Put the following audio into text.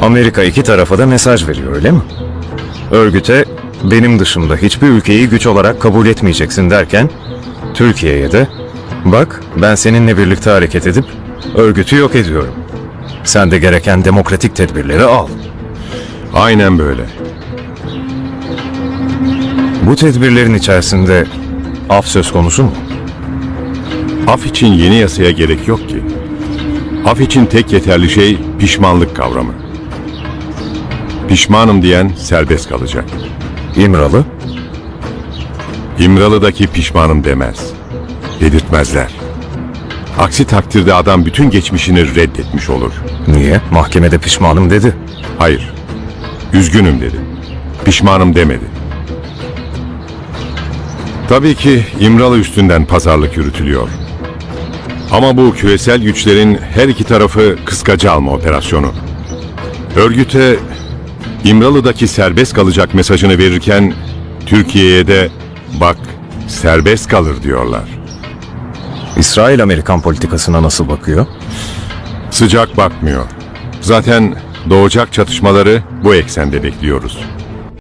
Amerika iki tarafa da mesaj veriyor öyle mi? Örgüte benim dışımda hiçbir ülkeyi güç olarak kabul etmeyeceksin derken Türkiye'ye de bak ben seninle birlikte hareket edip örgütü yok ediyorum. Sen de gereken demokratik tedbirleri al. Aynen böyle. Bu tedbirlerin içerisinde af söz konusu mu? Af için yeni yasaya gerek yok ki. Af için tek yeterli şey pişmanlık kavramı. Pişmanım diyen serbest kalacak. İmralı, İmralı'daki pişmanım demez. Dedirtmezler. Aksi takdirde adam bütün geçmişini reddetmiş olur. niye? Mahkemede pişmanım dedi. Hayır. Üzgünüm dedi. Pişmanım demedi. Tabii ki İmralı üstünden pazarlık yürütülüyor. Ama bu küresel güçlerin her iki tarafı kıskacı alma operasyonu. Örgüte İmralı'daki serbest kalacak mesajını verirken Türkiye'ye de bak serbest kalır diyorlar. İsrail Amerikan politikasına nasıl bakıyor? Sıcak bakmıyor. Zaten doğacak çatışmaları bu eksende bekliyoruz.